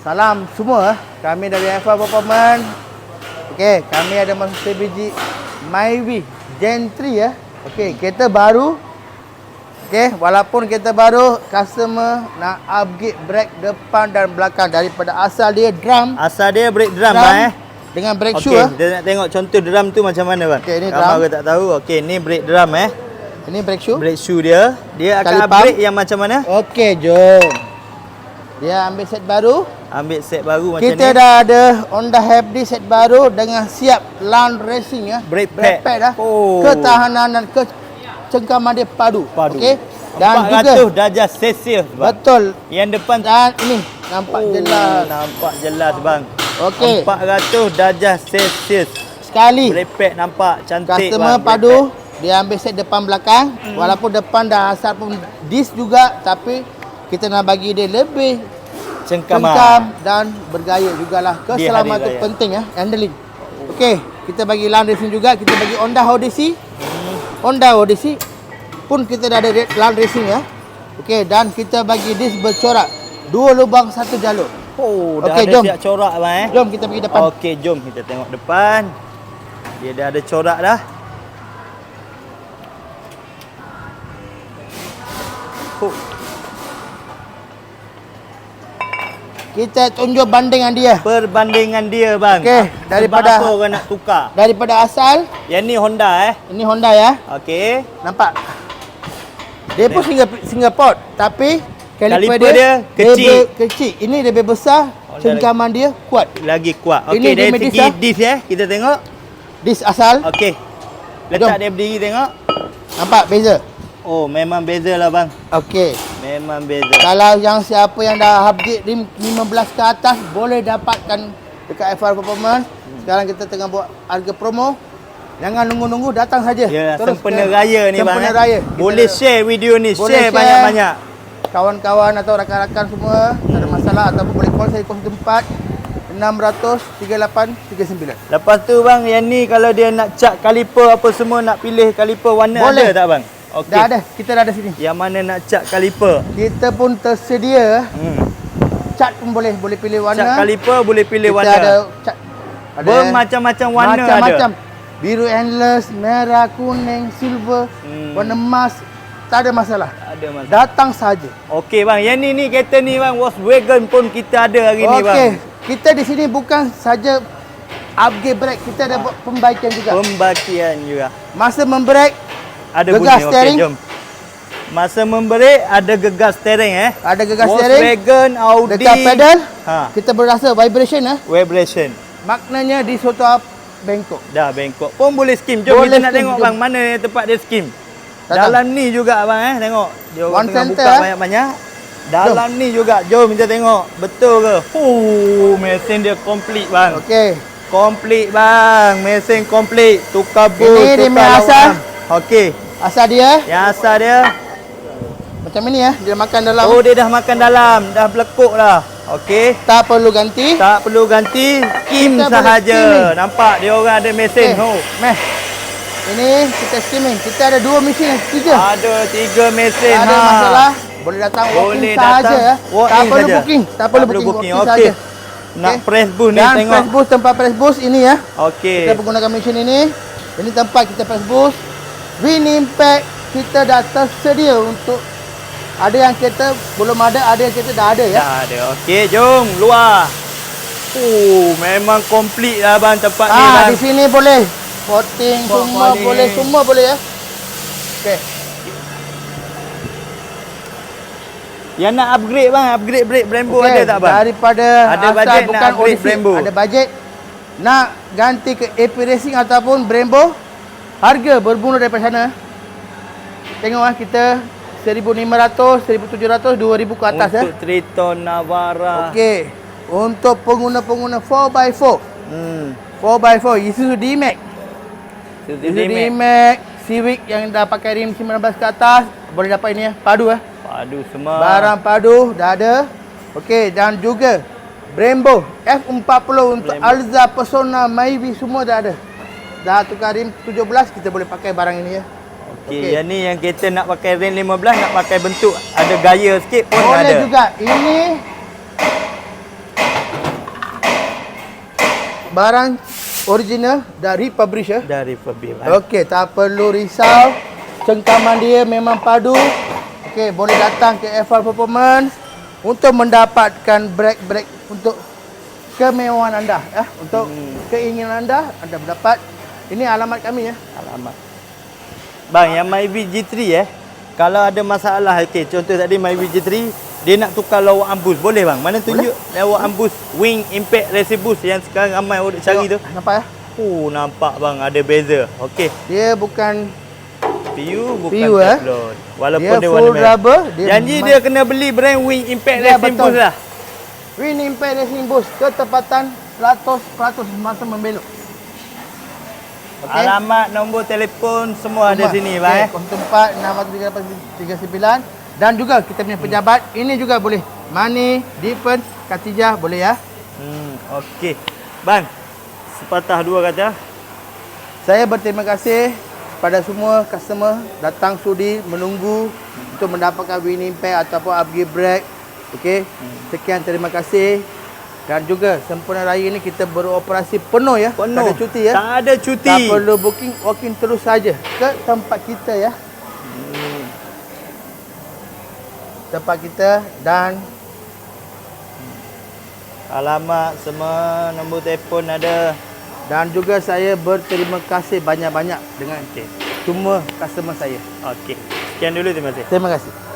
Salam semua. Kami dari Alpha Performance. Okey, kami ada masuk biji Myvi Gen 3 ya. Okey, kereta baru. Okey, walaupun kereta baru, customer nak upgrade brake depan dan belakang daripada asal dia drum, Asal dia break drum, drum bang eh. dengan brake Okey, shoe. ah. dia nak tengok contoh drum tu macam mana bang? Okey, ni drum. tak tahu. Okey, ni break drum eh. Ini brake shoe. Brake shoe dia. Dia akan Kali upgrade pump. yang macam mana? Okey, jom. Dia ambil set baru. Ambil set baru macam Kita ni. dah ada Honda Hybrid set baru dengan siap land racing ya. Brake pad. dah. Oh. Ketahanan dan kecengkaman dia padu. Padu. Okey. Dan 400 juga darjah Celsius bang. betul. Yang depan Dan ini nampak Oh, jelas. Nampak jelas bang. Okey. 400 darjah Celsius. Sekali Brake pad nampak cantik customer bang. padu dia ambil set depan belakang Hmm. walaupun depan dah asal pun disc juga tapi kita nak bagi dia lebih Cengkam. cengkam dan bergaya jugalah. Keselamatan penting ya, handling. Okey, kita bagi land racing juga, kita bagi Honda Odyssey. Honda Odyssey pun kita dah ada land racing ya. Okey, dan kita bagi disc bercorak. Dua lubang satu jalur. Oh, dah Okey, ada jom. siap corak bang eh. Jom kita pergi depan. Okey, jom kita tengok depan. Dia dah ada corak dah. Kita tunjuk bandingan dia. perbandingan dia bang. Okey, Sebab daripada- apa orang nak tukar? Daripada asal, Yang ni Honda eh. ini Honda ya. Okey. Nampak? Dia pun Singapore, Singapore tapi Kaliper kaliper dia kecil. Lebih kecil. Ini lebih besar, Honda cengkaman dia kuat. Lagi kuat. Ini Okey, dia dari segi ah. disc eh. Kita tengok. Disc asal, Okey. Letak Jom. dia berdiri tengok. nampak beza? Oh, memang beza lah bang. Okey. Memang beza. Kalau yang siapa yang dah rim 15 ke atas boleh dapatkan dekat FR Performance. Sekarang kita tengah buat harga promo. Jangan nunggu-nunggu datang saja. Ya, Terus sempena ke- raya ni bang. Sempena eh. raya. Kita Boleh share video ni. Boleh share banyak-banyak. kawan-kawan atau rakan-rakan semua tak ada masalah ataupun boleh call saya 04 600 38 39. Lepas tu bang, yang ni kalau dia nak cat kaliper apa semua nak pilih kaliper warna Boleh. ada tak bang? Okey. Dah ada, kita dah ada sini. Yang mana nak cat kaliper? Kita pun tersedia Hmm. cat pun boleh, boleh pilih warna. Cat kaliper boleh pilih kita warna. ada cat Bermacam-macam warna macam-macam. ada. Biru endless, merah, kuning, silver, Hmm. warna emas, tak ada masalah. Ada mas. Datang saja. Okey bang, yang ni ni kereta ni bang Volkswagen pun kita ada hari ni bang. Okey, kita di sini bukan saja upgrade brake, kita ada buat pembaikan juga. Pembakian juga. Masa membrake Ada Gegas bunyi. steering. Okey, jom. Masa memberi ada gegas steering eh. ada gegas steering, Volkswagen, Audi. dekat pedal, Ha. kita berasa vibration eh. Vibration. Maknanya di suatu up bengkok. Dah bengkok. Pun boleh skim. Jom Boleh kita nak tengok jom. bang mana tempat dia skim. Datang. Dalam ni juga bang eh. Tengok. Dia orang One tengah center, buka eh. banyak-banyak. Dalam ni juga. Jom kita tengok. Betul ke? Huh, mesin dia komplit bang. Okey. Komplit bang. Mesin komplit. Tukar Ini tukar rimnya lawan. asal. Okey. Asal dia Yang asal dia. macam ini ya, dia makan dalam. Oh dia dah makan dalam. Dah belekuk dah. Okey. Tak perlu ganti. Tak perlu ganti. Skim Kita sahaja. Nampak dia orang ada mesin. Okey. Oh. Meh. Ini kita skimming. Kita ada dua mesin, tiga. Ada tiga mesin. Tak ada ha. masalah. Boleh datang Boleh datang sahaja ya. walk tak perlu booking. Tak perlu booking. walk-in Okey. Nak Okey. press boost ni Dan tengok. press boost tempat press boost ini ya. Okey. Kita menggunakan mesin ini. Ini tempat kita press boost. Win impact kita dah tersedia untuk ada yang kita belum ada, ada yang kita dah ada ya. Dah ada. Okey, jom luar. Oh, memang komplit lah bang tempat ni Ah, bang. di sini boleh. Potting Buat semua balik. boleh, semua boleh ya. Okey. Yang nak upgrade bang, upgrade brake Brembo Okey, ada tak bang? Daripada Ada asal bajet nak bukan upgrade Odyssey, Brembo? Ada bajet nak ganti ke AP Racing ataupun Brembo, harga bermula daripada sana. Tengok ah kita 1500, 1700, 2000 ke atas ya. Untuk Triton Navara. Okey. Untuk pengguna-pengguna 4x4. Hmm. 4x4 Isuzu D-Max. Isuzu D-Max. D-Max Civic yang dah pakai rim 19 ke atas boleh dapat ini ya. Padu eh. Padu semua. Barang padu dah ada. Okey dan juga Brembo F40 untuk Brembo. Alza Persona Myvi semua dah ada dah tukar rim 17 kita boleh pakai barang ini ya. Okey, okay. yang ni yang kita nak pakai rim 15 nak pakai bentuk ada gaya sikit pun boleh ada. Boleh juga. Ini barang original dari publisher ya. dari publisher. Okey, tak perlu risau. Cengkaman dia memang padu. Okey, boleh datang ke FR Performance untuk mendapatkan brake-brake untuk kemewahan anda ya. Untuk hmm. keinginan anda anda dapat ini alamat kami ya. Alamak. Bang, yang Myvi G3 eh. Kalau ada masalah, okey, contoh tadi Myvi G3, dia nak tukar lawak ambus. Boleh bang? Mana tunjuk lawak ambus wing impact racing boost yang sekarang ramai orang cari tu. Nampak ya? Oh, nampak bang ada beza. Okey. Dia bukan PU bukan PU, eh? Walaupun dia, dia, warna merah. rubber. Janji ma- dia kena beli brand Wing Impact Ya, Racing betul. Boost lah. Win Impact Racing Boost ketepatan 100% masa membelok. Okey. Alamat, nombor telefon semua ada Rumah. sini bang eh. 04 638 dan juga kita punya pejabat ini juga boleh. Mani, Deepen, Katijah boleh ya. Hmm, okey. Bang, sepatah dua kata. Saya berterima kasih pada semua customer datang sudi menunggu untuk mendapatkan Win Impact ataupun upgrade brake. Okey. Sekian terima kasih. Dan juga sempurna raya ini kita beroperasi penuh ya. Penuh. Tak ada cuti ya. Tak ada cuti. Tak perlu booking, walk-in terus saja ke tempat kita ya. Tempat kita dan Alamat semua, nombor telefon ada. dan juga saya berterima kasih banyak-banyak dengan Okey. semua customer saya. Okey. Sekian dulu terima kasih. Terima kasih.